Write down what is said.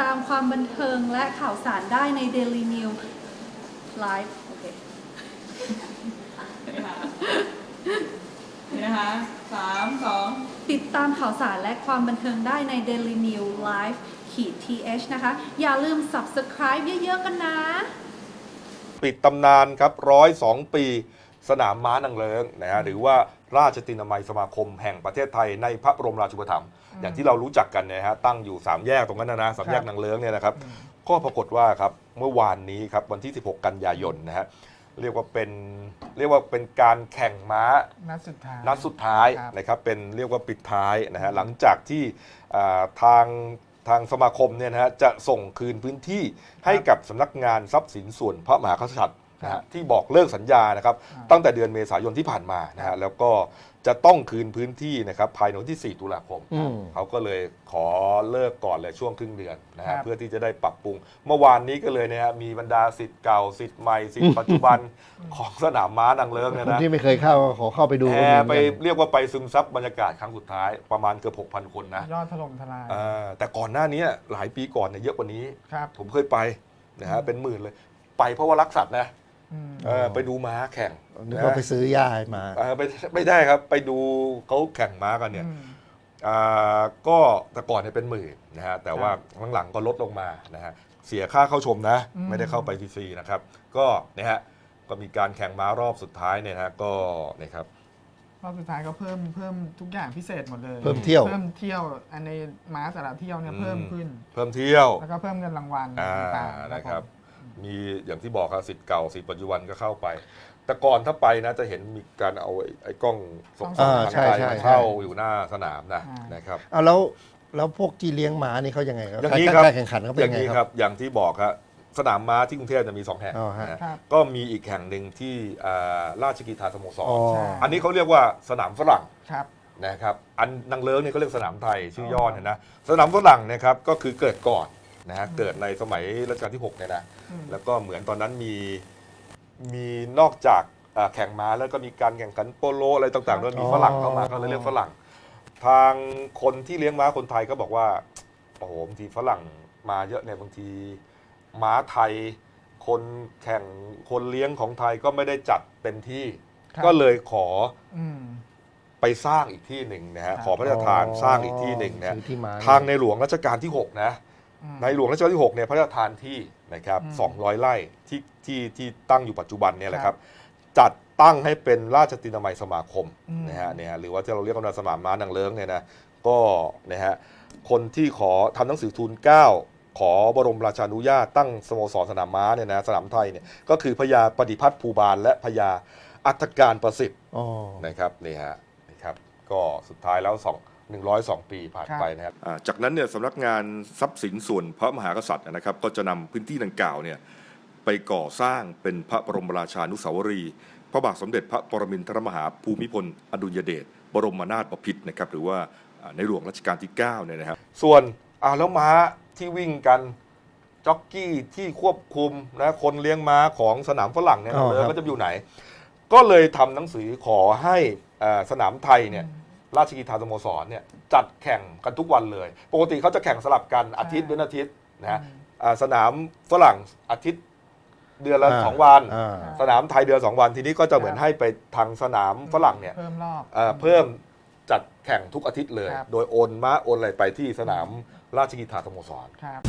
ตามความบันเทิงและข่าวสารได้ใน Daily New Live โอเค นี่นะคะนี่นะคะสามสองติดตามข่าวสารและความบันเทิงได้ใน Daily New Live ขีด th นะคะ อย่าลืม subscribe เยอะๆกันนะ ปิดตำนานครับร้อยสองปี สนามม้านางเลิงนะฮะหรือว่า ราชตินามัยสมาคมแห่งประเทศไทยในพระบรมราชูปถัมภ์อย่างที่เรารู้จักกันเนยฮะตั้งอยู่สามแยกตรงนั้นนะนะสามแยกนางเลิงเนี่ยนะครับก็ปรากฏว่าครับเมื่อวานนี้ครับวันที่ 16 กันยายนนะฮะเรียกว่าเป็นเรียกว่าเป็นการแข่งม้านัดสุดท้ายนัดสุดท้ายครับนะครับเป็นเรียกว่าปิดท้ายนะฮะหลังจากที่อ่าทางทางสมาคมเนี่ยนะฮะจะส่งคืนพื้นที่ให้กับสำนักงานทรัพย์สินส่วนพระมหากษัตริย์ นะครัฮะบที่บอกเลิกสัญญานะครับอ่าตั้งแต่เดือนเมษายนที่ผ่านมานะฮะแล้วก็จะต้องคืนพื้นที่นะครับภายในวันที่ 4 ตุลาคม อืม เขาก็เลยขอเลิกก่อนเลยช่วงครึ่งเดือนนะครัฮะบ เพื่อที่จะได้ปรับปรุง เมื่อวานนี้ก็เลยนะฮะมีบรรดาสิทธิ์เก่าสิทธิ์ใหม่สิทธิ์ปัจจุบันของสนามม้านางเลิงเนี่ยคนนะที่ไม่เคยเข้าก็ขอเข้าไปดูแห่ก็มีเหมือนไปกัน เรียกว่าไปซึมซับบรรยากาศครั้งสุดท้ายประมาณเกือบ6,000 คนนะยอดถล่มทลายอ่าแต่ก่อนหน้านี้หลายปีก่อนเนี่ยเยอะกว่านี้ ครับ ผมเคยไปนะฮะเป็นหมื่นเลย ไปเพราะว่ารักสัตว์นะอืม เออไปดูม้าแข่งนึกนะว่าไปซื้อยาให้มาเออไม่ไม่ได้ครับ ไปดูเขาแข่งม้ากันเนี่ยอืมอ่าก็แต่ก่อนเนี่ยเป็นหมื่นนะฮะแต่ว่าหลังๆก็ลดลงมานะฮะเสียค่าเข้าชมนะอืมไม่ได้เข้าไปฟรีๆนะครับ ก็นะฮะก็มีการแข่งม้ารอบสุดท้ายเนี่ยนะฮะก็นะครับรอบสุดท้ายก็เพิ่มเพิ่มทุกอย่างพิเศษหมดเลย เพิ่มเที่ยวเพิ่มเที่ยวอันในม้าแต่ละเที่ยวเนี่ยอืมเพิ่มขึ้น เพิ่มเที่ยวแล้วก็เพิ่มเงินรางวัลอ่าต่างๆนะครับผ มมีอย่างที่บอกครับสิทธิ์เก่าสิทธิ์ปัจจุบันก็เข้าไป แต่ก่อนถ้าไปนะจะเห็นมีการเอาไอ้ไอ้กล้องส่องอ่าทางใช่ไกลใช่มาใช่เข้าอยู่หน้าสนามนะอ่าน นะครับ เอาแล้วแล้วพวกที่เลี้ยงม้านี่เขายังไงครับอย่างนี้ครับ การแข่งขันเขาเป็อนย่างไงนี้คครัรับ บอย่างที่บอกครับสนามม้าที่กรุงเทพจะมีสองแห่งอ๋อฮะ นะครับ ก็มีอีกแห่งหนึ่งที่อ่าราชกีฬาสโมสรอ๋อใช่อันนี้เขาเรียกว่าสนามฝรั่ง ครับ นะครับอันนางเลิ้งเนี่ยเขาเรียกสนามไทยชื่อย่ออเนี่ยนะสนามฝรั่งนะครับก็คือเกิดก่อน นะฮะเกิดในสมัยรัชกาลที่6เนี่ยนะอืมแล้วก็เหมือนตอนนั้นมีมีนอกจากอ่าแข่งม้าแล้วก็มีการแข่งขันโปโลอะไรต่างๆด้วยมีอ๋อฝรั่งเข้ามาก็เลยเรียกฝรั่ง ทางคนที่เลี้ยงม้าคนไทยก็บอกว่าโอ้โหบางทีฝรั่งมาเยอะเนี่ยบางทีม้าไทย คนแข่งคนเลี้ยงของไทยก็ไม่ได้จัดเต็มที่ ครับ ก็เลยขออืม ไปสร้างอีกที่หนึ่งนะฮะครับขอพระราชทานสร้างอีกที่หนึ่งนะซื้อที่ม้าทางในหลวงรัชกาลที่ 6 นะอืม ในหลวงรัชกาลที่ 6 เนี่ยพระราชทานที่นะครับอืม200 ไร่ที่ที่ที่ตั้งอยู่ปัจจุบันเนี่ยแหละคครัรับบจัดตั้งให้เป็นราชตินามัยสมาคมอืมนะฮะเนี่ยหรือว่าที่เราเรียกกันว่าสมามม้านางเลิ้งเนี่ยนะก็นะฮะคนที่ขอทำหนังสือทูลเกล้าขอบรมราชานุญาตตั้งสโมสรสนามม้าเนี่ยนะสนามไทยเนี่ยก็คือพญาปฏิพัฒน์ภูบาลและพญาอัฐการประสิทธิ์อ๋อนะครับนี่ฮะนะครับก็สุดท้ายแล้ว2 102 ปีผ่านไปนะครับอ่าจากนั้นเนี่ยสำนักงานทรัพย์สินส่วนพระมหากษัตริย์นะครับ ก็จะนำพื้นที่ดังกล่าวเนี่ยไปก่อสร้างเป็นพระบรมราชานุสาวรีย์พระบาทสมเด็จพระปรมินทรมหาภูมิพล อดุลยเดชบรมนาถบพิตรนะครับหรือว่าอ่าในหลวงรัชกาลที่9เนี่ยนะครับ ส่วนอ่าแล้วม้าที่วิ่งกันจ็อกกี้ที่ควบคุมนะคนเลี้ยงม้าของสนามฝรั่งเนี่ยอ๋อเลยครับก็จะอยู่ไหน ก็เลยทำหนังสือขอให้อ่าสนามไทยเนี่ย ราชกีฬาสโมสรเนี่ยจัดแข่งกันทุกวันเลย ปกติเขาจะแข่งสลับกันอาทิตย์เป็นอาทิตย์นะฮะอ่าสนามฝรั่งอาทิตย์เดือนละอ่าสองวันอ่าสนามไทยเดือนสองวัน ทีนี้ก็จะเหมือนให้ไปทางสนามฝรั่งเนี่ยเพิ่มรอบเอ่อเพิ่มจัดแข่งทุกอาทิตย์เลยครับโดยโอนม้าโอนอะไรไปที่สนามราชกีฬาสโมสรครับ